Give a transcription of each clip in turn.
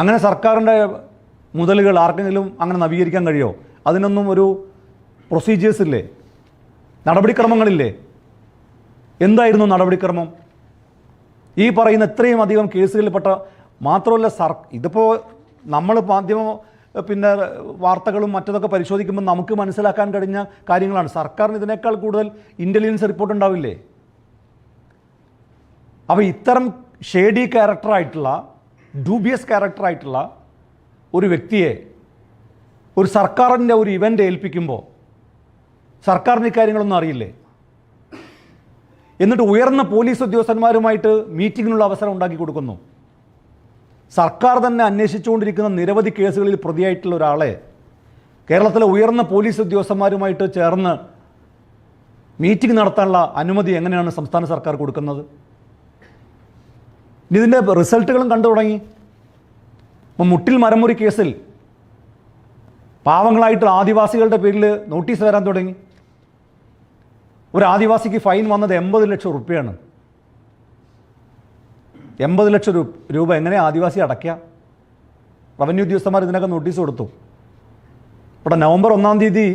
അങ്ങനെ സർക്കാരിന്റെ മുതലുകൾ ആർക്കെങ്കിലും അങ്ങനെ നവീകരിക്കാൻ കഴിയുമോ അതിനൊന്നും ഒരു പ്രൊസീജിയേഴ്സ് ഇല്ലേ? നടപടിക്രമങ്ങളില്ലേ? എന്തായിരുന്നു നടപടിക്രമം? ഈ പറയുന്ന ഇത്രയും അധികം കേസുകളിൽപ്പെട്ട മാത്രമല്ല സർ ഇതിപ്പോൾ നമ്മൾ മാധ്യമ പിന്നെ വാർത്തകളും മറ്റതൊക്കെ പരിശോധിക്കുമ്പോൾ നമുക്ക് മനസ്സിലാക്കാൻ കഴിഞ്ഞ കാര്യങ്ങളാണ്. സർക്കാരിന് ഇതിനേക്കാൾ കൂടുതൽ ഇന്റലിജൻസ് റിപ്പോർട്ട് ഉണ്ടാവില്ലേ? അപ്പോൾ ഇത്തരം ഷേഡി ക്യാരക്ടറായിട്ടുള്ള ഡൂബിയസ് ക്യാരക്ടറായിട്ടുള്ള ഒരു വ്യക്തിയെ ഒരു സർക്കാരിന്റെ ഒരു ഇവന്റ് ഏൽപ്പിക്കുമ്പോൾ സർക്കാരിന് ഇക്കാര്യങ്ങളൊന്നും അറിയില്ലേ? എന്നിട്ട് ഉയർന്ന പോലീസ് ഉദ്യോഗസ്ഥന്മാരുമായിട്ട് മീറ്റിങ്ങിനുള്ള അവസരം ഉണ്ടാക്കി കൊടുക്കുന്നു. സർക്കാർ തന്നെ അന്വേഷിച്ചുകൊണ്ടിരിക്കുന്ന നിരവധി കേസുകളിൽ പ്രതിയായിട്ടുള്ള ഒരാളെ കേരളത്തിലെ ഉയർന്ന പോലീസ് ഉദ്യോഗസ്ഥന്മാരുമായിട്ട് ചേർന്ന് മീറ്റിംഗ് നടത്താനുള്ള അനുമതി എങ്ങനെയാണ് സംസ്ഥാന സർക്കാർ കൊടുക്കുന്നത്? ഇതിന്റെ റിസൾട്ടുകളും കണ്ടു തുടങ്ങി. മുട്ടിൽ മരമുറി കേസിൽ പാവങ്ങളായിട്ടുള്ള ആദിവാസികളുടെ പേരിൽ നോട്ടീസ് വരാൻ തുടങ്ങി. ഒരു ആദിവാസിക്ക് ഫൈൻ വന്നത് എൺപത് ലക്ഷം റുപ്യയാണ് എൺപത് ലക്ഷം രൂപ എങ്ങനെ ആദിവാസി അടയ്ക്കുക റവന്യൂ ഉദ്യോഗസ്ഥന്മാർ ഇതിനൊക്കെ നോട്ടീസ് കൊടുത്തു. ഇവിടെ നവംബർ ഒന്നാം തീയതി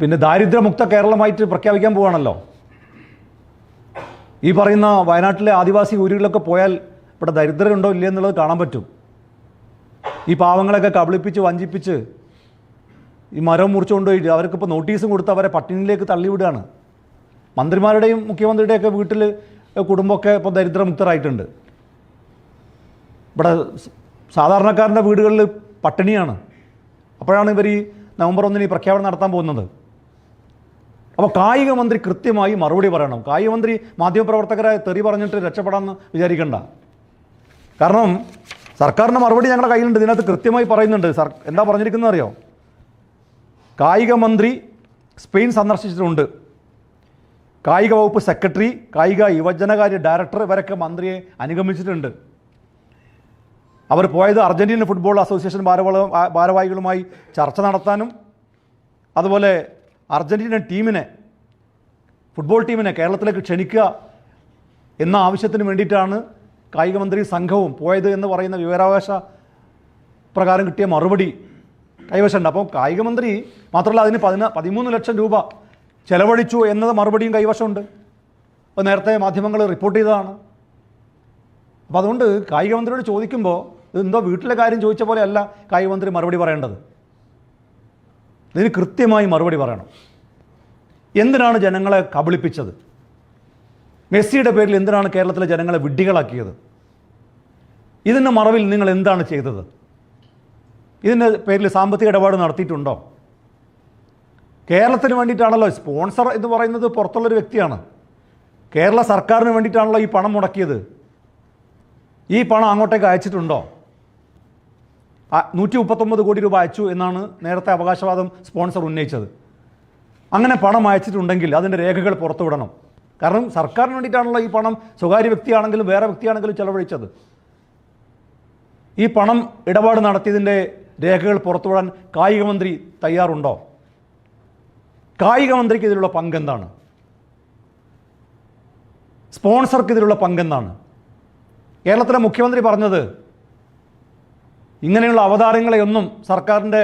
പിന്നെ ദാരിദ്ര്യമുക്ത കേരളമായിട്ട് പ്രഖ്യാപിക്കാൻ പോവാണല്ലോ. ഈ പറയുന്ന വയനാട്ടിലെ ആദിവാസി ഊരുകളിലൊക്കെ പോയാൽ ഇവിടെ ദരിദ്രരുണ്ടോ ഇല്ലേ എന്നുള്ളത് കാണാൻ പറ്റും. ഈ പാവങ്ങളൊക്കെ കബളിപ്പിച്ച് വഞ്ചിപ്പിച്ച് ഈ മരം മുറിച്ചുകൊണ്ട് പോയിട്ട് അവർക്കിപ്പോൾ നോട്ടീസും കൊടുത്ത് അവരെ പട്ടിണിയിലേക്ക് തള്ളിവിടുകയാണ്. മന്ത്രിമാരുടെയും മുഖ്യമന്ത്രിയുടെയൊക്കെ വീട്ടിൽ കുടുംബമൊക്കെ ഇപ്പോൾ ദരിദ്രമുക്തരായിട്ടുണ്ട്. ഇവിടെ സാധാരണക്കാരന്റെ വീടുകളിൽ പട്ടിണിയാണ്. അപ്പോഴാണ് ഇവർ ഈ നവംബർ ഒന്നിന് ഈ പ്രഖ്യാപനം നടത്താൻ പോകുന്നത്. അപ്പോൾ കായിക മന്ത്രി കൃത്യമായി മറുപടി പറയണം. കായിക മന്ത്രി മാധ്യമപ്രവർത്തകരെ തെറി പറഞ്ഞിട്ട് രക്ഷപ്പെടാമെന്ന് വിചാരിക്കണ്ട. കാരണം സർക്കാരിന്റെ മറുപടി ഞങ്ങളുടെ കയ്യിലുണ്ട്. ഇതിനകത്ത് കൃത്യമായി പറയുന്നുണ്ട്. സർ എന്താ പറഞ്ഞിരിക്കുന്നത് അറിയോ? കായിക മന്ത്രി സ്പെയിൻ സന്ദർശിച്ചിട്ടുണ്ട്. കായിക വകുപ്പ് സെക്രട്ടറി കായിക യുവജനകാര്യ ഡയറക്ടർ ഇവരൊക്കെ മന്ത്രിയെ അനുഗമിച്ചിട്ടുണ്ട്. അവർ പോയത് അർജന്റീന ഫുട്ബോൾ അസോസിയേഷൻ ഭാരവാള ഭാരവാഹികളുമായി ചർച്ച നടത്താനും അതുപോലെ അർജന്റീന ടീമിനെ ഫുട്ബോൾ ടീമിനെ കേരളത്തിലേക്ക് ക്ഷണിക്കുക എന്ന ആവശ്യത്തിന് വേണ്ടിയിട്ടാണ് കായികമന്ത്രി സംഘവും പോയത് എന്ന് പറയുന്ന വിവരാവകാശ പ്രകാരം കിട്ടിയ മറുപടി കൈവശമുണ്ട്. അപ്പോൾ കായികമന്ത്രി മാത്രമല്ല അതിന് പതിന പതിമൂന്ന് ലക്ഷം രൂപ ചെലവഴിച്ചു എന്നത് മറുപടിയും കൈവശമുണ്ട്. അപ്പോൾ നേരത്തെ മാധ്യമങ്ങൾ റിപ്പോർട്ട് ചെയ്തതാണ്. അപ്പോൾ അതുകൊണ്ട് കായികമന്ത്രിയോട് ചോദിക്കുമ്പോൾ എന്തോ വീട്ടിലെ കാര്യം ചോദിച്ച പോലെയല്ല കായികമന്ത്രി കായിക മന്ത്രി മറുപടി പറയേണ്ടത്. ഇതിന് കൃത്യമായി മറുപടി പറയണം. എന്തിനാണ് ജനങ്ങളെ കബളിപ്പിച്ചത്? മെസ്സിയുടെ പേരിൽ എന്തിനാണ് കേരളത്തിലെ ജനങ്ങളെ വിഡ്ഢികളാക്കിയത്? ഇതിന്റെ മറവിൽ നിങ്ങൾ എന്താണ് ചെയ്തത്? ഇതിന്റെ പേരിൽ സാമ്പത്തിക ഇടപാട് നടത്തിയിട്ടുണ്ടോ? കേരളത്തിന് വേണ്ടിയിട്ടാണല്ലോ സ്പോൺസർ എന്ന് പറയുന്നത് പുറത്തുള്ളൊരു വ്യക്തിയാണ്. കേരള സർക്കാരിന് വേണ്ടിയിട്ടാണല്ലോ ഈ പണം മുടക്കിയത്. ഈ പണം അങ്ങോട്ടേക്ക് അയച്ചിട്ടുണ്ടോ? നൂറ്റി മുപ്പത്തൊമ്പത് കോടി രൂപ അയച്ചു എന്നാണ് നേരത്തെ അവകാശവാദം സ്പോൺസർ ഉന്നയിച്ചത്. അങ്ങനെ പണം അയച്ചിട്ടുണ്ടെങ്കിൽ അതിന്റെ രേഖകൾ പുറത്തുവിടണം. കാരണം സർക്കാരിന് വേണ്ടിയിട്ടാണല്ലോ ഈ പണം സ്വകാര്യ വ്യക്തിയാണെങ്കിലും വേറെ വ്യക്തിയാണെങ്കിലും ചെലവഴിച്ചത്. ഈ പണം ഇടപാട് നടത്തിയതിന്റെ രേഖകൾ പുറത്തുവിടാൻ കായിക മന്ത്രി തയ്യാറുണ്ടോ? കായിക മന്ത്രിക്ക് ഇതിലുള്ള പങ്കെന്താണ്? സ്പോൺസർക്ക് ഇതിലുള്ള പങ്കെന്താണ്? കേരളത്തിലെ മുഖ്യമന്ത്രി പറഞ്ഞത് ഇങ്ങനെയുള്ള അവതാരങ്ങളെയൊന്നും സർക്കാരിന്റെ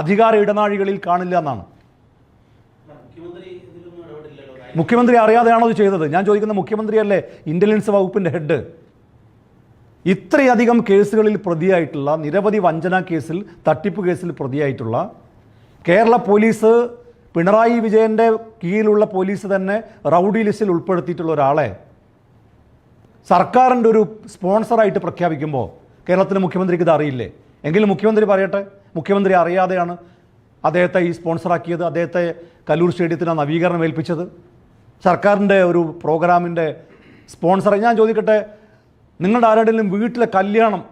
അധികാര ഇടനാഴികളിൽ കാണില്ല എന്നാണ്. മുഖ്യമന്ത്രി അറിയാതെയാണോ ഇത് ചെയ്തത്? ഞാൻ ചോദിക്കുന്ന മുഖ്യമന്ത്രിയല്ലേ ഇന്റലിജൻസ് വകുപ്പിന്റെ ഹെഡ്? ഇത്രയധികം കേസുകളിൽ പ്രതിയായിട്ടുള്ള നിരവധി വഞ്ചന കേസിൽ തട്ടിപ്പ് കേസിൽ പ്രതിയായിട്ടുള്ള കേരള പോലീസ് പിണറായി വിജയന്റെ കീഴിലുള്ള പോലീസ് തന്നെ റൗഡി ലിസ്റ്റിൽ ഉൾപ്പെടുത്തിയിട്ടുള്ള ഒരാളെ സർക്കാരിന്റെ ഒരു സ്പോൺസറായിട്ട് പ്രഖ്യാപിക്കുമ്പോൾ കേരളത്തിലെ മുഖ്യമന്ത്രിക്ക് ഇത് അറിയില്ലേ? എങ്കിലും മുഖ്യമന്ത്രി പറയട്ടെ. മുഖ്യമന്ത്രി അറിയാതെയാണ് അദ്ദേഹത്തെ ഈ സ്പോൺസറാക്കിയത്. അദ്ദേഹത്തെ കല്ലൂർ സ്റ്റേഡിയത്തിന് നവീകരണം ഏൽപ്പിച്ചത്. സർക്കാരിന്റെ ഒരു പ്രോഗ്രാമിന്റെ സ്പോൺസർ ഞാൻ ചോദിക്കട്ടെ നിങ്ങളുടെ ആരുടെയും വീട്ടിലെ കല്യാണം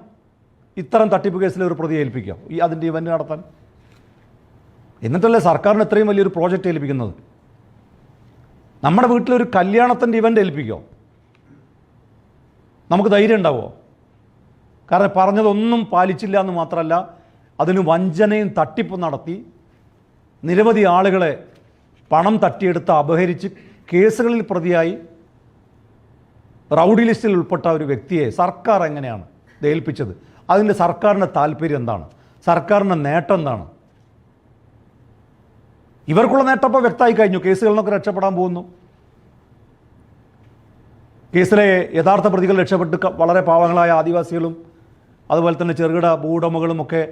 ഇത്തരം തട്ടിപ്പ് കേസിൽ ഒരു പ്രതി ഏൽപ്പിക്കുക ഈ അതിന്റെ ഇവന്റ് നടത്താൻ? എന്നിട്ടല്ലേ സർക്കാരിന് ഇത്രയും വലിയൊരു പ്രോജക്റ്റ് ഏൽപ്പിക്കുന്നത്? നമ്മുടെ വീട്ടിലൊരു കല്യാണത്തിന്റെ ഇവന്റ് ഏൽപ്പിക്കുമോ നമുക്ക് ധൈര്യം ഉണ്ടാവുമോ കാരണം പറഞ്ഞതൊന്നും പാലിച്ചില്ല എന്ന് മാത്രമല്ല അതിന് വഞ്ചനയും തട്ടിപ്പും നടത്തി. നിരവധി ആളുകളെ പണം തട്ടിയെടുത്ത് അപഹരിച്ച് കേസുകളിൽ പ്രതിയായി റൗഡി ലിസ്റ്റിൽ ഉൾപ്പെട്ട ഒരു വ്യക്തിയെ സർക്കാർ എങ്ങനെയാണ് ഏൽപ്പിച്ചത്? അതിന്റെ സർക്കാരിന്റെ താല്പര്യം എന്താണ്? സർക്കാരിന്റെ നേട്ടം എന്താണ്? ഇവർക്കുള്ള നേട്ടം ഇപ്പോൾ വ്യക്തമായി കഴിഞ്ഞു. കേസുകളിൽ നിന്നൊക്കെ രക്ഷപ്പെടാൻ പോകുന്നു. കേസിലെ യഥാർത്ഥ പ്രതികൾ രക്ഷപ്പെട്ട് വളരെ പാവങ്ങളായ ആദിവാസികളും അതുപോലെ തന്നെ ചെറുകിട ഭൂവുടമകളും ഒക്കെ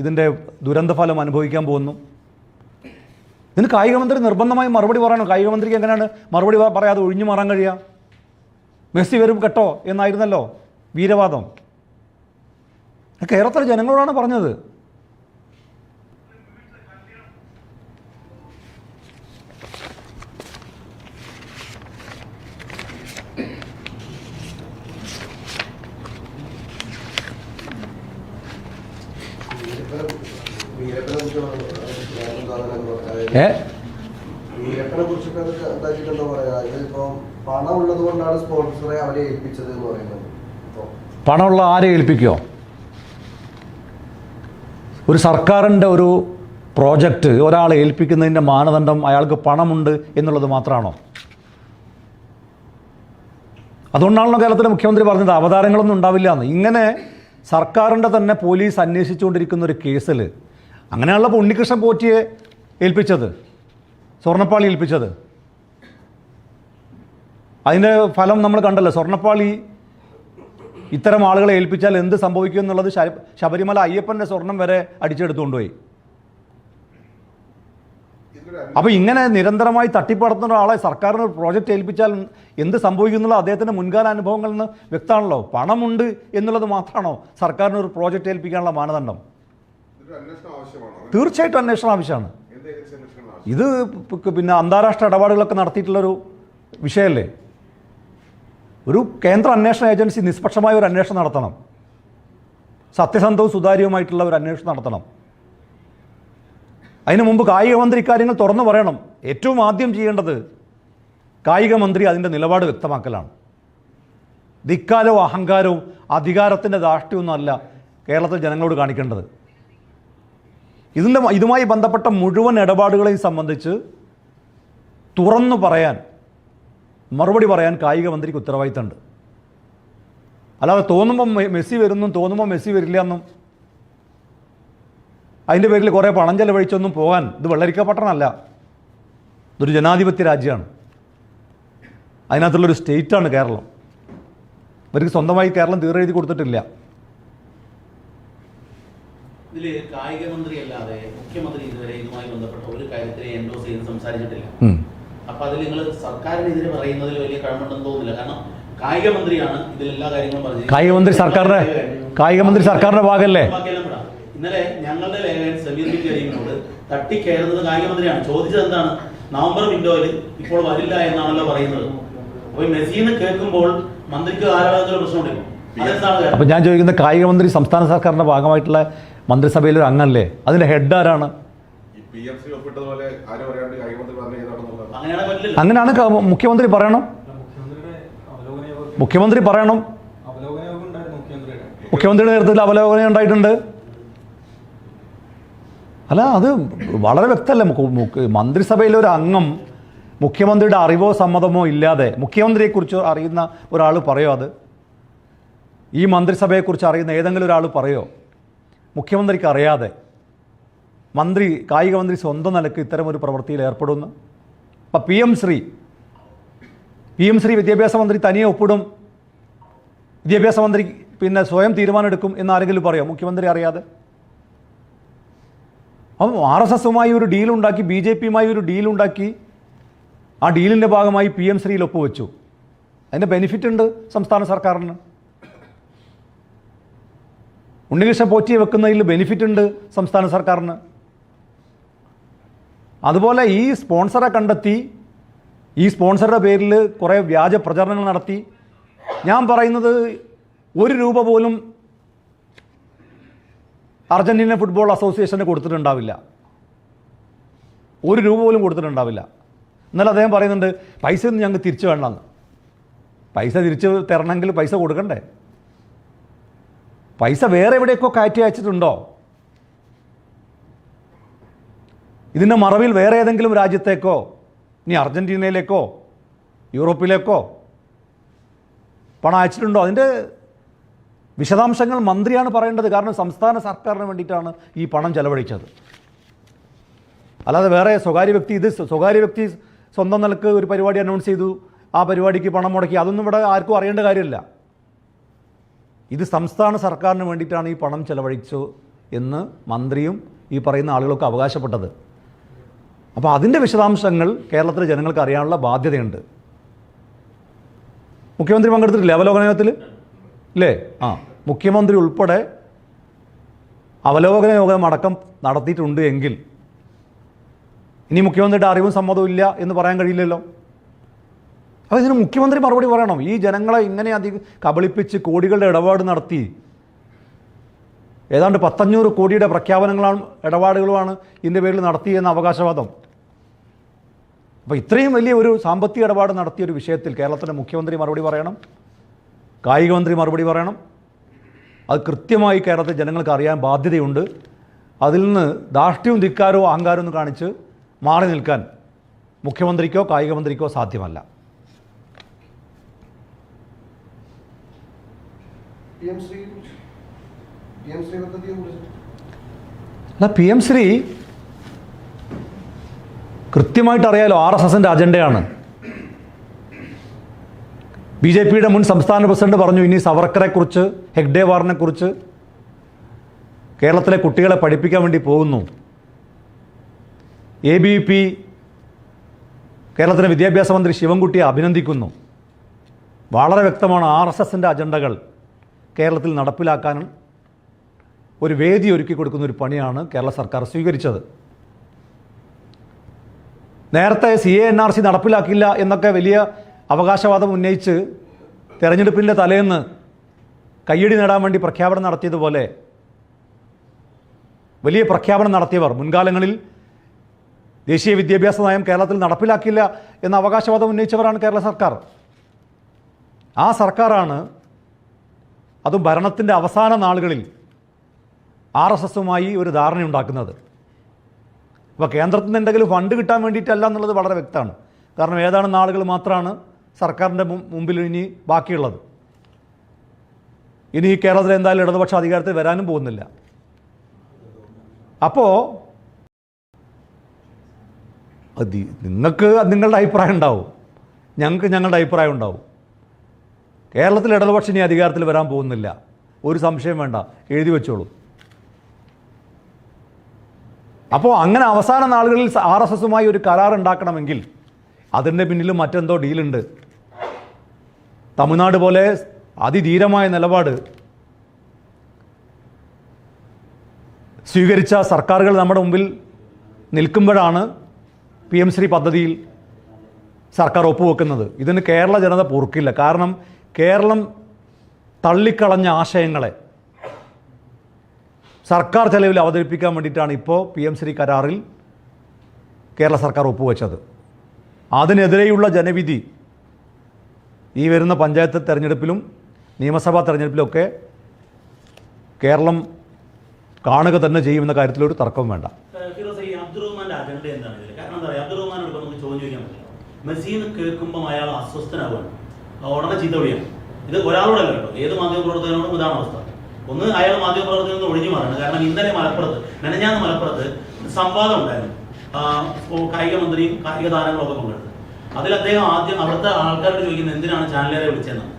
ഇതിന്റെ ദുരന്തഫലം അനുഭവിക്കാൻ പോകുന്നു. ഇതിന് കായിക മന്ത്രി നിർബന്ധമായി മറുപടി പറയണം. കായിക മന്ത്രിക്ക് എങ്ങനെയാണ് മറുപടി പറയാതെ ഒഴിഞ്ഞു മാറാൻ കഴിയുക? മെസ്സി വരും കേട്ടോ എന്നായിരുന്നല്ലോ വീരവാദം. കേരളത്തിലെ ജനങ്ങളോടാണ് പറഞ്ഞത് വീരപ്പനെ കുറിച്ച് ഏ വീരപ്പനെ കുറിച്ചൊക്കെ എന്താ എന്താ പറയാ ഇതിപ്പോ പണം ഉള്ളത് കൊണ്ടാണ് സ്പോൺസറെ അവരെ ഏൽപ്പിച്ചത് എന്ന് പറയുന്നത് പണമുള്ള ആരെ ഏൽപ്പിക്കോ? ഒരു സർക്കാരിന്റെ ഒരു പ്രോജക്റ്റ് ഒരാളെ ഏൽപ്പിക്കുന്നതിന്റെ മാനദണ്ഡം അയാൾക്ക് പണമുണ്ട് എന്നുള്ളത് മാത്രമാണോ അതുകൊണ്ടാണല്ലോ കേരളത്തിലെ മുഖ്യമന്ത്രി പറഞ്ഞത് അവതാരങ്ങളൊന്നും ഉണ്ടാവില്ല എന്ന്. ഇങ്ങനെ സർക്കാരിന്റെ തന്നെ പോലീസ് അന്വേഷിച്ചുകൊണ്ടിരിക്കുന്ന ഒരു കേസിൽ അങ്ങനെയുള്ള ഉണ്ണികൃഷ്ണൻ പോറ്റിയെ ഏൽപ്പിച്ചത്? സ്വർണപ്പാളി ഏൽപ്പിച്ചത്? അതിന്റെ ഫലം നമ്മൾ കണ്ടല്ലോ. സ്വർണപ്പാളി ഇത്തരം ആളുകളെ ഏൽപ്പിച്ചാൽ എന്ത് സംഭവിക്കും എന്നുള്ളത് ശബരിമല അയ്യപ്പന്റെ സ്വർണം വരെ അടിച്ചെടുത്തുകൊണ്ടുപോയി. അപ്പോൾ ഇങ്ങനെ നിരന്തരമായി തട്ടിപ്പടത്തുന്ന ഒരാളെ സർക്കാരിന് ഒരു പ്രോജക്റ്റ് ഏൽപ്പിച്ചാൽ എന്ത് സംഭവിക്കും എന്നുള്ള അദ്ദേഹത്തിന്റെ മുൻകാല അനുഭവങ്ങളിൽ നിന്ന് വ്യക്തമാണല്ലോ. പണമുണ്ട് എന്നുള്ളത് മാത്രമാണോ സർക്കാരിന് ഒരു പ്രോജക്റ്റ് ഏൽപ്പിക്കാനുള്ള മാനദണ്ഡം? തീർച്ചയായിട്ടും അന്വേഷണം ആവശ്യമാണ്. ഇത് പിന്നെ അന്താരാഷ്ട്ര ഇടപാടുകളൊക്കെ നടത്തിയിട്ടുള്ളൊരു വിഷയമല്ലേ? ഒരു കേന്ദ്ര അന്വേഷണ ഏജൻസി നിഷ്പക്ഷമായ ഒരു അന്വേഷണം നടത്തണം. സത്യസന്ധവും സുതാര്യവുമായിട്ടുള്ള ഒരു അന്വേഷണം നടത്തണം. അതിനു മുമ്പ് കായിക മന്ത്രി ഇക്കാര്യങ്ങൾ തുറന്നു പറയണം. ഏറ്റവും ആദ്യം ചെയ്യേണ്ടത് കായിക മന്ത്രി അതിന്റെ നിലപാട് വ്യക്തമാക്കലാണ്. ധിക്കാരവും അഹങ്കാരവും അധികാരത്തിന്റെ ധാഷ്ട്യമൊന്നുമല്ല കേരളത്തിൽ ജനങ്ങളോട് കാണിക്കേണ്ടത്. ഇതിന്റെ ഇതുമായി ബന്ധപ്പെട്ട മുഴുവൻ ഇടപാടുകളെയും സംബന്ധിച്ച് തുറന്നു പറയാൻ മറുപടി പറയാൻ കായിക മന്ത്രിക്ക് ഉത്തരവാദിത്തമുണ്ട്. അല്ലാതെ തോന്നുമ്പം മെസ്സി വരുന്നു തോന്നുമ്പോൾ മെസ്സി വരില്ല എന്നും അതിന്റെ പേരിൽ കുറേ പണം ചെലവഴിച്ചൊന്നും പോകാൻ ഇത് വെള്ളരിക്ക പട്ടണമല്ല ഇതൊരു ജനാധിപത്യ രാജ്യമാണ്. അതിനകത്തുള്ളൊരു സ്റ്റേറ്റാണ് കേരളം. ഇവർക്ക് സ്വന്തമായി കേരളം തീരെഴുതി കൊടുത്തിട്ടില്ല. ഇതിൽ കായിക മന്ത്രി അല്ലാതെ മുഖ്യമന്ത്രി ഇതുവരെ ഇതുമായി ബന്ധപ്പെട്ട ഒരു കാര്യത്തിനെ എൻഡോസ് ചെയ്ത് സംസാരിച്ചിട്ടില്ല. അപ്പൊ അതിൽ നിങ്ങൾ സർക്കാരിനെതിരെ പറയുന്നതിൽ വലിയ കഴമുണ്ടെന്ന് തോന്നുന്നില്ല. കാരണം കായിക മന്ത്രിയാണ് ഇതിൽ എല്ലാ കാര്യങ്ങളും പറഞ്ഞത് കായിക മന്ത്രി സർക്കാരിന്റെ കായിക മന്ത്രി സർക്കാരിന്റെ ഭാഗമല്ലേ ഇന്നലെ ഞങ്ങളുടെ ലേഖകൻ സമീർ ബിൻ കരീമിനോട് തട്ടിക്കയറുന്നത് കായിക മന്ത്രിയാണ്. ചോദിച്ചത് എന്താണ്? നവംബർ വിൻഡോയിൽ ഇപ്പോൾ വരില്ല എന്നാണല്ലോ പറയുന്നത്. അപ്പൊ മെസ്സിന്ന് കേൾക്കുമ്പോൾ മന്ത്രിക്ക് ആരാധന പ്രശ്നമുണ്ട്. അപ്പൊ ഞാൻ ചോദിക്കുന്ന കായിക മന്ത്രി സംസ്ഥാന സർക്കാരിന്റെ ഭാഗമായിട്ടുള്ള മന്ത്രിസഭയിലെ ഒരു അംഗമല്ലേ അതിന്റെ ഹെഡ് ആരാണ്? അങ്ങനെയാണ് പറ്റില്ല അങ്ങനെയാണ് മുഖ്യമന്ത്രി പറയണം. മുഖ്യമന്ത്രി പറയണം. മുഖ്യമന്ത്രിയുടെ. മുഖ്യമന്ത്രിയുടെ നേതൃത്വത്തിൽ അവലോകനം ഉണ്ടായിട്ടുണ്ട്. അല്ല അത് വളരെ വ്യക്തമല്ലേ? മന്ത്രിസഭയിലെ ഒരു അംഗം മുഖ്യമന്ത്രിയുടെ അറിവോ സമ്മതമോ ഇല്ലാതെ മുഖ്യമന്ത്രിയെക്കുറിച്ച് അറിയുന്ന ഒരാൾ പറയോ അത്? ഈ മന്ത്രിസഭയെക്കുറിച്ച് അറിയുന്ന ഏതെങ്കിലും ഒരാൾ പറയോ? മുഖ്യമന്ത്രിക്ക് അറിയാതെ മന്ത്രി കായിക മന്ത്രി സ്വന്തം നിലയ്ക്ക് ഇത്തരമൊരു പ്രവൃത്തിയിൽ ഏർപ്പെടുന്നു. അപ്പം P M Shri P M Shri വിദ്യാഭ്യാസ മന്ത്രി തനിയെ ഒപ്പിടും. വിദ്യാഭ്യാസ മന്ത്രി പിന്നെ സ്വയം തീരുമാനമെടുക്കും എന്ന് ആരെങ്കിലും പറയോ? മുഖ്യമന്ത്രി അറിയാതെ? അപ്പം ആർ എസ് എസുമായി ഒരു ഡീലുണ്ടാക്കി ബി ജെ പിയുമായി ഒരു ഡീലുണ്ടാക്കി ആ ഡീലിന്റെ ഭാഗമായി പി എം ശ്രീയിൽ ഒപ്പുവെച്ചു. അതിന്റെ ബെനിഫിറ്റ് ഉണ്ട് സംസ്ഥാന സർക്കാരിന്. ഉണ്ണികൃഷ്ണൻ പോറ്റിയെ വെക്കുന്നതിൽ ബെനിഫിറ്റ് ഉണ്ട് സംസ്ഥാന സർക്കാരിന്. അതുപോലെ ഈ സ്പോൺസറെ കണ്ടെത്തി ഈ സ്പോൺസറുടെ പേരിൽ കുറേ വ്യാജ പ്രചരണങ്ങൾ നടത്തി. ഞാൻ പറയുന്നത് ഒരു രൂപ പോലും അർജന്റീന ഫുട്ബോൾ അസോസിയേഷന് കൊടുത്തിട്ടുണ്ടാവില്ല. ഒരു രൂപ പോലും കൊടുത്തിട്ടുണ്ടാവില്ല. എന്നാൽ അദ്ദേഹം പറയുന്നുണ്ട് പൈസ ഒന്നും ഞങ്ങൾക്ക് തിരിച്ചു വേണമെന്ന് പൈസ തിരിച്ച് തരണമെങ്കിൽ പൈസ കൊടുക്കണ്ടേ? പൈസ വേറെ എവിടെയൊക്കെ കയറ്റി അയച്ചിട്ടുണ്ടോ? ഇതിന്റെ മറവിൽ വേറെ ഏതെങ്കിലും രാജ്യത്തേക്കോ? ഇനി അർജന്റീനയിലേക്കോ യൂറോപ്പിലേക്കോ? പണം അയച്ചിട്ടുണ്ടോ? അതിന്റെ വിശദാംശങ്ങൾ മന്ത്രിയാണ് പറയേണ്ടത്. കാരണം സംസ്ഥാന സർക്കാരിന് വേണ്ടിയിട്ടാണ് ഈ പണം ചെലവഴിച്ചത്. അല്ലാതെ വേറെ സ്വകാര്യ വ്യക്തി ഇത് സ്വകാര്യ വ്യക്തി സ്വന്തം നിലയ്ക്ക് ഒരു പരിപാടി അനൗൺസ് ചെയ്തു. ആ പരിപാടിക്ക് പണം മുടക്കി. അതൊന്നും ഇവിടെ ആർക്കും അറിയേണ്ട കാര്യമില്ല. ഇത് സംസ്ഥാന സർക്കാരിന് വേണ്ടിയിട്ടാണ് ഈ പണം ചെലവഴിച്ചു എന്ന് മന്ത്രിയും ഈ പറയുന്ന ആളുകളൊക്കെ അവകാശപ്പെട്ടത്. അപ്പോൾ അതിന്റെ വിശദാംശങ്ങൾ കേരളത്തിലെ ജനങ്ങൾക്ക് അറിയാനുള്ള ബാധ്യതയുണ്ട്. മുഖ്യമന്ത്രി പങ്കെടുത്തിട്ടില്ലേ അവലോകന യോഗത്തിൽ ഇല്ലേ? ആ മുഖ്യമന്ത്രി ഉൾപ്പെടെ അവലോകന യോഗം അടക്കം നടത്തിയിട്ടുണ്ട് എങ്കിൽ. ഇനി മുഖ്യമന്ത്രിയുടെ അറിവും സമ്മതവും ഇല്ല എന്ന് പറയാൻ കഴിയില്ലല്ലോ. അപ്പോൾ ഇതിന് മുഖ്യമന്ത്രി മറുപടി പറയണം. ഈ ജനങ്ങളെ ഇങ്ങനെ അധികം കബളിപ്പിച്ച് കോടികളുടെ ഇടപാട് നടത്തി. ഏതാണ്ട് പത്തഞ്ഞൂറ് കോടിയുടെ പ്രഖ്യാപനങ്ങളാണ് ഇടപാടുകളുമാണ് ഇതിന്റെ പേരിൽ നടത്തിയെന്ന അവകാശവാദം. അപ്പോൾ ഇത്രയും വലിയ ഒരു സാമ്പത്തിക ഇടപാട് നടത്തിയ ഒരു വിഷയത്തിൽ കേരളത്തിന്റെ മുഖ്യമന്ത്രി മറുപടി പറയണം. കായിക മന്ത്രി മറുപടി പറയണം. അത് കൃത്യമായി കേരളത്തിലെ ജനങ്ങൾക്ക് അറിയാൻ ബാധ്യതയുണ്ട്. അതിൽ നിന്ന് ധാർഷ്ട്യവും ധിക്കാരവും അഹങ്കാരവും കാണിച്ച് മാറി നിൽക്കാൻ മുഖ്യമന്ത്രിക്കോ കായിക മന്ത്രിക്കോ സാധ്യമല്ല. P M Shri P M Shri കുറിച്ച് ശ്രീ കൃത്യമായിട്ട് അറിയാലോ ആർ എസ് എസിന്റെ അജണ്ടയാണ്. ബി ജെ പിയുടെ മുൻ സംസ്ഥാന പ്രസിഡന്റ് പറഞ്ഞു ഇനി സവർക്കറെക്കുറിച്ച് ഹെഗ്ഡേവാറിനെക്കുറിച്ച് കേരളത്തിലെ കുട്ടികളെ പഠിപ്പിക്കാൻ വേണ്ടി പോകുന്നു. എ ബി പി കേരളത്തിലെ വിദ്യാഭ്യാസ മന്ത്രി ശിവൻകുട്ടിയെ അഭിനന്ദിക്കുന്നു. വളരെ വ്യക്തമാണ് ആർ എസ് എസിന്റെ അജണ്ടകൾ. കേരളത്തിൽ നടപ്പിലാക്കാൻ ഒരു വേദി ഒരുക്കി കൊടുക്കുന്ന ഒരു പണിയാണ് കേരള സർക്കാർ സ്വീകരിച്ചത്. നേരത്തെ C A N R C നടപ്പിലാക്കില്ല എന്നൊക്കെ വലിയ അവകാശവാദം ഉന്നയിച്ച് തെരഞ്ഞെടുപ്പിന്റെ തലേന്ന് കയ്യടി നേടാൻ വേണ്ടി പ്രഖ്യാപനം നടത്തിയതുപോലെ വലിയ പ്രഖ്യാപനം നടത്തിയവർ മുൻകാലങ്ങളിൽ ദേശീയ വിദ്യാഭ്യാസ നയം കേരളത്തിൽ നടപ്പിലാക്കില്ല എന്ന അവകാശവാദം ഉന്നയിച്ചവരാണ് കേരള സർക്കാർ. ആ സർക്കാരാണ് അതും ഭരണത്തിന്റെ അവസാന നാളുകളിൽ ആർ എസ് എസുമായി ഒരു ധാരണയുണ്ടാക്കുന്നത് അപ്പോൾ കേന്ദ്രത്തിൽ നിന്ന് എന്തെങ്കിലും ഫണ്ട് കിട്ടാൻ വേണ്ടിയിട്ടല്ല എന്നുള്ളത് വളരെ വ്യക്തമാണ്. കാരണം ഏതാനും നാളുകൾ മാത്രമാണ് സർക്കാരിന്റെ മുമ്പിൽ ഇനി ബാക്കിയുള്ളത്. ഇനി കേരളത്തിൽ എന്തായാലും ഇടതുപക്ഷ അധികാരത്തിൽ വരാനും പോകുന്നില്ല. അപ്പോൾ നിങ്ങൾക്ക് നിങ്ങളുടെ അഭിപ്രായം ഉണ്ടാവും. ഞങ്ങൾക്ക് ഞങ്ങളുടെ അഭിപ്രായം ഉണ്ടാവും. കേരളത്തിൽ ഇടതുപക്ഷം ഇനി അധികാരത്തിൽ വരാൻ പോകുന്നില്ല. ഒരു സംശയം വേണ്ട. എഴുതി വെച്ചോളൂ. അപ്പോൾ അങ്ങനെ അവസാന നാളുകളിൽ ആർ എസ് എസുമായി ഒരു കരാർ ഉണ്ടാക്കണമെങ്കിൽ അതിന്റെ പിന്നിൽ മറ്റെന്തോ ഡീലുണ്ട്. തമിഴ്നാട് പോലെ അതിധീരമായ നിലപാട് സ്വീകരിച്ച സർക്കാരുകൾ നമ്മുടെ മുമ്പിൽ നിൽക്കുമ്പോഴാണ് പി എം ശ്രീ പദ്ധതിയിൽ സർക്കാർ ഒപ്പുവെക്കുന്നത്. ഇതിന് കേരള ജനത പൊറുക്കില്ല. കാരണം കേരളം തള്ളിക്കളഞ്ഞ ആശയങ്ങളെ സർക്കാർ ചെലവിൽ അവതരിപ്പിക്കാൻ വേണ്ടിയിട്ടാണ് ഇപ്പോൾ പി എം ശ്രീ കരാറിൽ കേരള സർക്കാർ ഒപ്പുവെച്ചത്. അതിനെതിരെയുള്ള ജനവിധി ഈ വരുന്ന പഞ്ചായത്ത് തെരഞ്ഞെടുപ്പിലും നിയമസഭാ തെരഞ്ഞെടുപ്പിലുമൊക്കെ കേരളം കാണുക തന്നെ ചെയ്യുമെന്ന കാര്യത്തിലൊരു തർക്കവും വേണ്ട. അജണ്ട എന്താണ് കാരണം എന്താ പറയുക അബ്ദുറഹ്മാനോട് നമുക്ക് ചോദിക്കാൻ പറ്റില്ല. മെസ്സിന്ന് കേൾക്കുമ്പോൾ അയാൾ അസ്വസ്ഥനാവുകയാണ്. ഉടനെ ചീത്ത വിളിയാണ്. ഇത് ഒരാളോടല്ല കേട്ടോ. ഏത് മാധ്യമ പ്രവർത്തകനോടും ഇതാണ് അവസ്ഥ. ഒന്ന് അയാൾ മാധ്യമ പ്രവർത്തകനിൽ നിന്ന് ഒഴിഞ്ഞു മാറണം. കാരണം ഇന്നലെ മലപ്പുറത്ത് മെനഞ്ഞാന്ന് മലപ്പുറത്ത് സംവാദം ഉണ്ടായിരുന്നു. കായിക മന്ത്രിയും കായിക താരങ്ങളൊക്കെ പങ്കെടുത്തു. അതിൽ അദ്ദേഹം ആദ്യം അവിടുത്തെ ആൾക്കാരോട് ചോദിക്കുന്നത് എന്തിനാണ് ചാനലുകാരെ വിളിച്ചതെന്നാണ്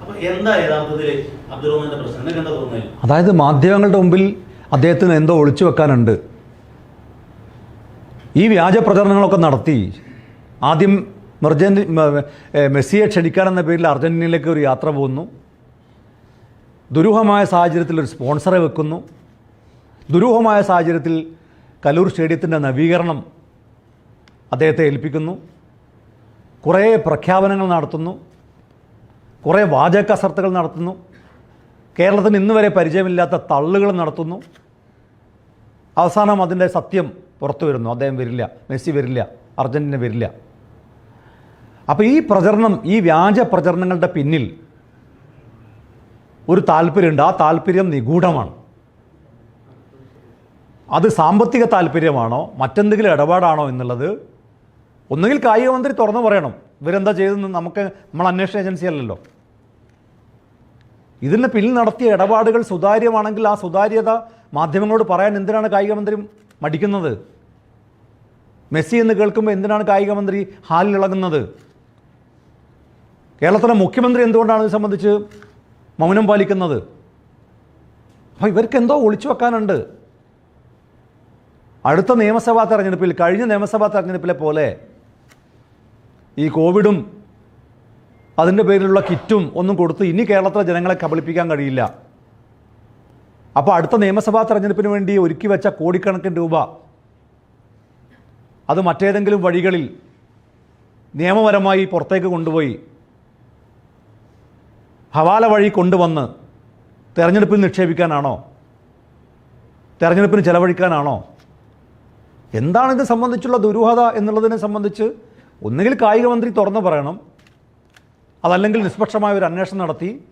അപ്പൊ എന്താ യഥാർത്ഥത്തിൽ അബ്ദുറഹ്മാന്റെ പ്രശ്നം? എന്നൊക്കെ എന്താ തോന്നുന്നത്? അതായത് മാധ്യമങ്ങളുടെ മുമ്പിൽ അദ്ദേഹത്തിന് എന്തോ ഒളിച്ചു വെക്കാനുണ്ട്. ഈ വ്യാജ പ്രചരണങ്ങളൊക്കെ നടത്തി ആദ്യം മെർജൻ മ- ഏ, മെസ്സിയെ ക്ഷണിക്കാനെന്ന പേരിൽ അർജന്റീനയിലേക്ക് ഒരു യാത്ര പോകുന്നു. ദുരൂഹമായ സാഹചര്യത്തിൽ ഒരു സ്പോൺസറെ വെക്കുന്നു. ദുരൂഹമായ സാഹചര്യത്തിൽ കലൂർ സ്റ്റേഡിയത്തിന്റെ നവീകരണം അദ്ദേഹത്തെ ഏൽപ്പിക്കുന്നു. കുറേ പ്രഖ്യാപനങ്ങൾ നടത്തുന്നു. കുറേ വാചകസർത്തകൾ നടത്തുന്നു. കേരളത്തിന് ഇന്ന് വരെ പരിചയമില്ലാത്ത തള്ളുകൾ നടത്തുന്നു. അവസാനം അതിന്റെ സത്യം പുറത്തു വരുന്നു. അദ്ദേഹം വരില്ല. മെസ്സി വരില്ല. അർജന്റീന വരില്ല. അപ്പോൾ ഈ പ്രചരണം ഈ വ്യാജ പ്രചരണങ്ങളുടെ പിന്നിൽ ഒരു താല്പര്യമുണ്ട്. ആ താല്പര്യം നിഗൂഢമാണ്. അത് സാമ്പത്തിക താല്പര്യമാണോ മറ്റെന്തെങ്കിലും ഇടപാടാണോ എന്നുള്ളത് ഒന്നുകിൽ കായിക മന്ത്രി തുറന്നു പറയണം. ഇവരെന്താ ചെയ്തതെന്ന് നമുക്ക് നമ്മൾ അന്വേഷണ ഏജൻസി അല്ലല്ലോ. ഇതിന് പിന്നിൽ നടത്തിയ ഇടപാടുകൾ സുതാര്യമാണെങ്കിൽ ആ സുതാര്യത മാധ്യമങ്ങളോട് പറയാൻ എന്തിനാണ് കായിക മന്ത്രി മടിക്കുന്നത്? മെസ്സി എന്ന് കേൾക്കുമ്പോൾ എന്തിനാണ് കായിക മന്ത്രി ഹാലിലിളകുന്നത് കേരളത്തിലെ മുഖ്യമന്ത്രി എന്തുകൊണ്ടാണ് ഇത് സംബന്ധിച്ച് മൗനം പാലിക്കുന്നത്? അപ്പോൾ ഇവർക്ക് എന്തോ ഒളിച്ചു വെക്കാനുണ്ട്. അടുത്ത നിയമസഭാ തെരഞ്ഞെടുപ്പിൽ കഴിഞ്ഞ നിയമസഭാ തെരഞ്ഞെടുപ്പിലെ പോലെ ഈ കോവിഡും അതിന്റെ പേരിലുള്ള കിറ്റും ഒന്നും കൊടുത്ത് ഇനി കേരളത്തിലെ ജനങ്ങളെ കബളിപ്പിക്കാൻ കഴിയില്ല. അപ്പോൾ അടുത്ത നിയമസഭാ തെരഞ്ഞെടുപ്പിന് വേണ്ടി ഒരുക്കി വെച്ച കോടിക്കണക്കിന് രൂപ അത് മറ്റേതെങ്കിലും വഴികളിൽ നിയമപരമായി പുറത്തേക്ക് കൊണ്ടുപോയി ഹവാല വഴി കൊണ്ടുവന്ന് തെരഞ്ഞെടുപ്പിൽ നിക്ഷേപിക്കാനാണോ? തെരഞ്ഞെടുപ്പിന് ചെലവഴിക്കാനാണോ? എന്താണ് ഇത് സംബന്ധിച്ചുള്ള ദുരൂഹത എന്നുള്ളതിനെ സംബന്ധിച്ച് ഒന്നുകിൽ കായിക മന്ത്രി തുറന്നു പറയണം അതല്ലെങ്കിൽ നിഷ്പക്ഷമായ ഒരു അന്വേഷണം നടത്തി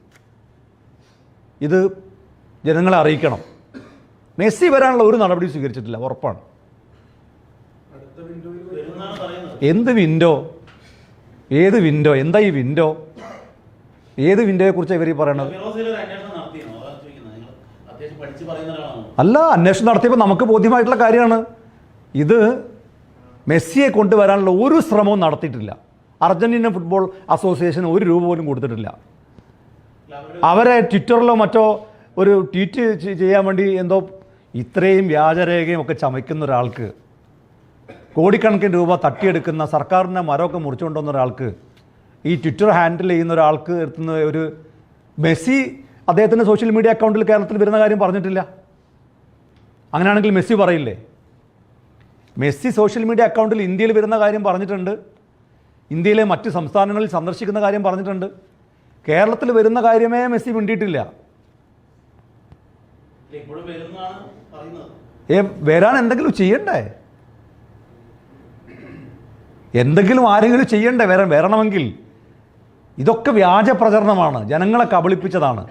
ഇത് ജനങ്ങളെ അറിയിക്കണം. മെസ്സി വരാനുള്ള ഒരു നടപടി സ്വീകരിച്ചിട്ടില്ല ഉറപ്പാണ്. എന്ത് വിൻഡോ? ഏത് വിൻഡോ? എന്താ ഈ വിൻഡോ? ഏത് വിൻഡോയെ കുറിച്ച് ഇവർ പറയണത്? അല്ല അന്വേഷണം നടത്തിയപ്പോൾ നമുക്ക് ബോധ്യമായിട്ടുള്ള കാര്യമാണ്. ഇത് മെസ്സിയെ കൊണ്ടുവരാനുള്ള ഒരു ശ്രമവും നടത്തിയിട്ടില്ല. അർജന്റീന ഫുട്ബോൾ അസോസിയേഷൻ ഒരു രൂപ പോലും കൊടുത്തിട്ടില്ല. അവരെ ട്വിറ്ററിലോ മറ്റോ ഒരു ട്വീറ്റ് ചെയ്യാൻ വേണ്ടി എന്തോ ഇത്രയും വ്യാജരേഖയും ഒക്കെ ചമയ്ക്കുന്ന ഒരാൾക്ക് കോടിക്കണക്കിന് രൂപ തട്ടിയെടുക്കുന്ന സർക്കാരിന്റെ മരമൊക്കെ മുറിച്ചുകൊണ്ടുവന്ന ഒരാൾക്ക് ഈ ട്വിറ്റർ ഹാൻഡിൽ ചെയ്യുന്ന ഒരാൾക്ക് എത്തുന്ന ഒരു മെസ്സി അദ്ദേഹത്തിന്റെ സോഷ്യൽ മീഡിയ അക്കൗണ്ടിൽ കേരളത്തിൽ വരുന്ന കാര്യം പറഞ്ഞിട്ടില്ല. അങ്ങനെയാണെങ്കിൽ മെസ്സി പറയില്ലേ? മെസ്സി സോഷ്യൽ മീഡിയ അക്കൗണ്ടിൽ ഇന്ത്യയിൽ വരുന്ന കാര്യം പറഞ്ഞിട്ടുണ്ട്. ഇന്ത്യയിലെ മറ്റ് സംസ്ഥാനങ്ങളിൽ സന്ദർശിക്കുന്ന കാര്യം പറഞ്ഞിട്ടുണ്ട്. കേരളത്തിൽ വരുന്ന കാര്യമേ മെസ്സി മിണ്ടിയിട്ടില്ല. ഏ വരാൻ എന്തെങ്കിലും ചെയ്യണ്ടേ? എന്തെങ്കിലും ആരെങ്കിലും ചെയ്യണ്ടേ? വരണമെങ്കിൽ. ഇതൊക്കെ വ്യാജ പ്രചരണമാണ്. ജനങ്ങളെ കബളിപ്പിച്ചതാണ്.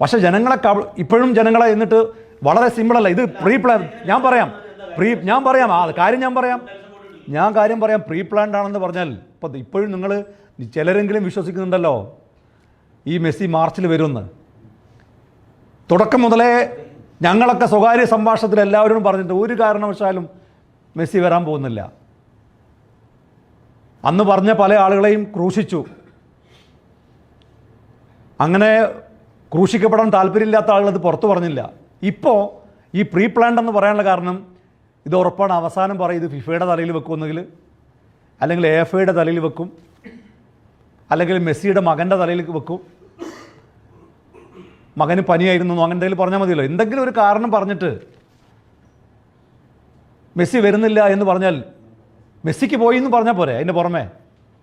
പക്ഷെ ജനങ്ങളെ കബ ഇപ്പോഴും ജനങ്ങളെ എന്നിട്ട് വളരെ സിമ്പിളല്ല ഇത് പ്രീ പ്ലാൻ ഞാൻ പറയാം. പ്രീ ഞാൻ പറയാം. ആ കാര്യം ഞാൻ പറയാം. ഞാൻ കാര്യം പറയാം. പ്രീ പ്ലാൻഡ് ആണെന്ന് പറഞ്ഞാൽ ഇപ്പം ഇപ്പോഴും നിങ്ങൾ ചിലരെങ്കിലും വിശ്വസിക്കുന്നുണ്ടല്ലോ. ഈ മെസ്സി മാർച്ചിൽ വരുമെന്ന്. തുടക്കം മുതലേ ഞങ്ങളൊക്കെ സ്വകാര്യ സംഭാഷണത്തിൽ എല്ലാവരും പറഞ്ഞിട്ട് ഒരു കാരണവശാലും മെസ്സി വരാൻ പോകുന്നില്ല. അന്ന് പറഞ്ഞ പല ആളുകളെയും ക്രൂശിച്ചു. അങ്ങനെ ക്രൂശിക്കപ്പെടാൻ താല്പര്യമില്ലാത്ത ആളുകൾ അത് പുറത്തു പറഞ്ഞില്ല. ഇപ്പോൾ ഈ പ്രീ പ്ലാൻഡ് എന്ന് പറയാനുള്ള കാരണം ഇത് ഉറപ്പാണ്. അവസാനം പറയും ഇത് ഫിഫയുടെ തലയിൽ വെക്കുമെന്നെങ്കിൽ അല്ലെങ്കിൽ എ എഫ് ഐയുടെ തലയിൽ വെക്കും അല്ലെങ്കിൽ മെസ്സിയുടെ മകന്റെ തലയിൽ വെക്കും. മകന് പനിയായിരുന്നു അങ്ങനെ എന്തെങ്കിലും പറഞ്ഞാൽ മതിയല്ലോ. എന്തെങ്കിലും ഒരു കാരണം പറഞ്ഞിട്ട് മെസ്സി വരുന്നില്ല എന്ന് പറഞ്ഞാൽ മെസ്സിക്ക് പോയി എന്ന് പറഞ്ഞാൽ പോരെ അതിന്റെ പുറമെ.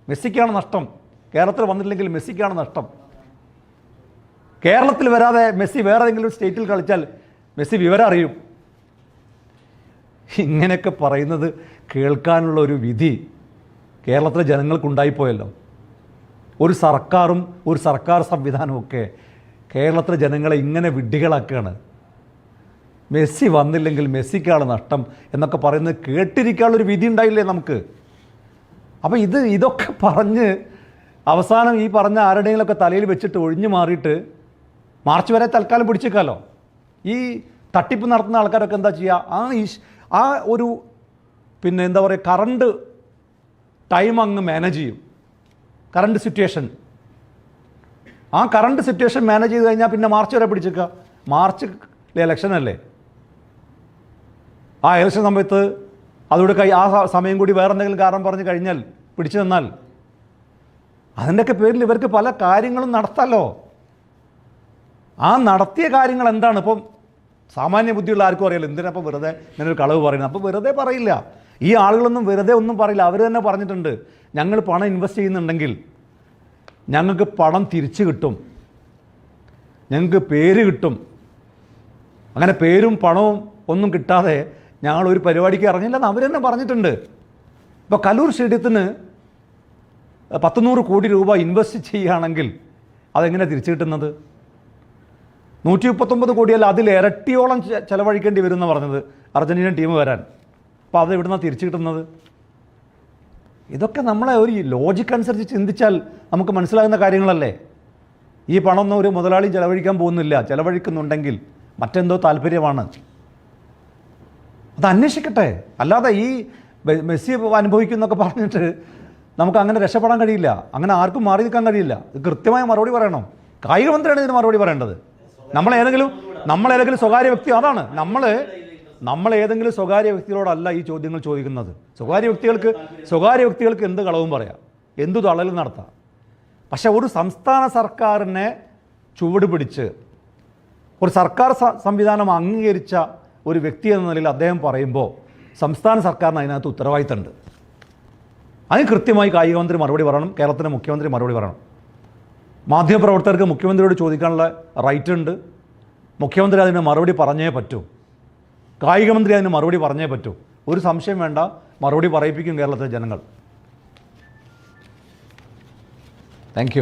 മെസ്സിക്കാണ് നഷ്ടം. കേരളത്തിൽ വന്നില്ലെങ്കിൽ മെസ്സിക്കാണ് നഷ്ടം. കേരളത്തിൽ വരാതെ മെസ്സി വേറെ ഏതെങ്കിലും സ്റ്റേറ്റിൽ കളിച്ചാൽ മെസ്സി വിവരം അറിയും. ഇങ്ങനെയൊക്കെ പറയുന്നത് കേൾക്കാനുള്ള ഒരു വിധി കേരളത്തിലെ ജനങ്ങൾക്കുണ്ടായിപ്പോയല്ലോ ഒരു സർക്കാരും ഒരു സർക്കാർ സംവിധാനവും ഒക്കെ കേരളത്തിലെ ജനങ്ങളെ ഇങ്ങനെ വിഡ്ഢികളാക്കുകയാണ്. മെസ്സി വന്നില്ലെങ്കിൽ മെസ്സിക്കാണ് നഷ്ടം എന്നൊക്കെ പറയുന്നത് കേട്ടിരിക്കാനുള്ളൊരു വിധി ഉണ്ടായില്ലേ നമുക്ക്? അപ്പോൾ ഇത് ഇതൊക്കെ പറഞ്ഞ് അവസാനം ഈ പറഞ്ഞ ആരുടെയെങ്കിലുമൊക്കെ തലയിൽ വെച്ചിട്ട് ഒഴിഞ്ഞു മാറിയിട്ട് മാർച്ച് വരെ തൽക്കാലം പിടിച്ചേക്കാലോ? ഈ തട്ടിപ്പ് നടത്തുന്ന ആൾക്കാരൊക്കെ എന്താ ചെയ്യുക ആ ഈ ആ ഒരു പിന്നെ എന്താ പറയുക കറണ്ട് ടൈം അങ്ങ് മാനേജ് ചെയ്യും. Current situation. ആ കറണ്ട് സിറ്റുവേഷൻ മാനേജ് ചെയ്ത് കഴിഞ്ഞാൽ പിന്നെ മാർച്ച് വരെ പിടിച്ചേക്കുക മാർച്ച് ഇലക്ഷൻ അല്ലേ? ആ ഇലക്ഷൻ സമയത്ത് അതോടെ കൈ ആ സമയം കൂടി വേറെ എന്തെങ്കിലും കാരണം പറഞ്ഞു കഴിഞ്ഞാൽ പിടിച്ചു നിന്നാൽ അതിന്റെയൊക്കെ പേരിൽ ഇവർക്ക് പല കാര്യങ്ങളും നടത്താലോ? ആ നടത്തിയ കാര്യങ്ങൾ എന്താണ്? ഇപ്പം സാമാന്യ ബുദ്ധിയുള്ള ആർക്കും അറിയില്ല. എന്തിനാ അപ്പോൾ വെറുതെ ഇങ്ങനെ ഒരു കളവ് പറയുന്നത്? അപ്പോൾ വെറുതെ പറയില്ല. ഈ ആളുകളൊന്നും വെറുതെ ഒന്നും പറയില്ല. അവർ തന്നെ പറഞ്ഞിട്ടുണ്ട് ഞങ്ങൾ പണം ഇൻവെസ്റ്റ് ചെയ്യുന്നുണ്ടെങ്കിൽ ഞങ്ങൾക്ക് പണം തിരിച്ചു കിട്ടും. ഞങ്ങൾക്ക് പേര് കിട്ടും. അങ്ങനെ പേരും പണവും ഒന്നും കിട്ടാതെ ഞങ്ങൾ ഒരു പരിപാടിക്ക് ഇറങ്ങില്ലെന്ന് അവർ തന്നെ പറഞ്ഞിട്ടുണ്ട്. ഇപ്പോൾ കലൂർ സ്റ്റേഡിയത്തിന് പത്തുനൂറ് കോടി രൂപ ഇൻവെസ്റ്റ് ചെയ്യുകയാണെങ്കിൽ അതെങ്ങനെ തിരിച്ചു കിട്ടുന്നത്? നൂറ്റി മുപ്പത്തൊമ്പത് കോടിയല്ല അതിൽ ഇരട്ടിയോളം ചെലവഴിക്കേണ്ടി വരും എന്ന് പറഞ്ഞത് അർജന്റീന ടീം വരാൻ. അപ്പോൾ അത് എവിടുന്നാണ് തിരിച്ചു കിട്ടുന്നത്? ഇതൊക്കെ നമ്മളെ ഒരു ലോജിക്ക് അനുസരിച്ച് ചിന്തിച്ചാൽ നമുക്ക് മനസ്സിലാകുന്ന കാര്യങ്ങളല്ലേ? ഈ പണമൊന്നും ഒരു മുതലാളി ചെലവഴിക്കാൻ പോകുന്നില്ല. ചെലവഴിക്കുന്നുണ്ടെങ്കിൽ മറ്റെന്തോ താല്പര്യമാണ്. അത് അന്വേഷിക്കട്ടെ അല്ലാതെ ഈ മെസ്സി അനുഭവിക്കുന്നൊക്കെ പറഞ്ഞിട്ട് നമുക്ക് അങ്ങനെ രക്ഷപ്പെടാൻ കഴിയില്ല. അങ്ങനെ ആർക്കും മാറി നിൽക്കാൻ കഴിയില്ല. കൃത്യമായ മറുപടി പറയണം. കായിക മന്ത്രിയാണ് ഇതിന് മറുപടി പറയേണ്ടത്. നമ്മൾ ഏതെങ്കിലും നമ്മൾ ഏതെങ്കിലും സ്വകാര്യ വ്യക്തി അതാണ്. നമ്മൾ നമ്മൾ ഏതെങ്കിലും സ്വകാര്യ വ്യക്തികളോടല്ല ഈ ചോദ്യങ്ങൾ ചോദിക്കുന്നത്. സ്വകാര്യ വ്യക്തികൾക്ക് സ്വകാര്യ വ്യക്തികൾക്ക് എന്ത് കളവും പറയാം? എന്തു തളലും നടത്താം? പക്ഷെ ഒരു സംസ്ഥാന സർക്കാരിനെ ചുവട് പിടിച്ച് ഒരു സർക്കാർ സംവിധാനം അംഗീകരിച്ച ഒരു വ്യക്തി എന്ന നിലയിൽ അദ്ദേഹം പറയുമ്പോൾ സംസ്ഥാന സർക്കാരിന് അതിനകത്ത് ഉത്തരവാദിത്തമുണ്ട്. അതിന് കൃത്യമായി കായിക മന്ത്രി മറുപടി പറയണം കേരളത്തിന്റെ മുഖ്യമന്ത്രി മറുപടി പറയണം. മാധ്യമപ്രവർത്തകർക്ക് മുഖ്യമന്ത്രിയോട് ചോദിക്കാനുള്ള റൈറ്റ് ഉണ്ട്. മുഖ്യമന്ത്രി അതിന് മറുപടി പറഞ്ഞേ പറ്റൂ. കായിക മന്ത്രി അതിന് മറുപടി പറഞ്ഞേ പറ്റൂ. ഒരു സംശയം വേണ്ട മറുപടി പറയിപ്പിക്കും കേരളത്തിലെ ജനങ്ങൾ. താങ്ക്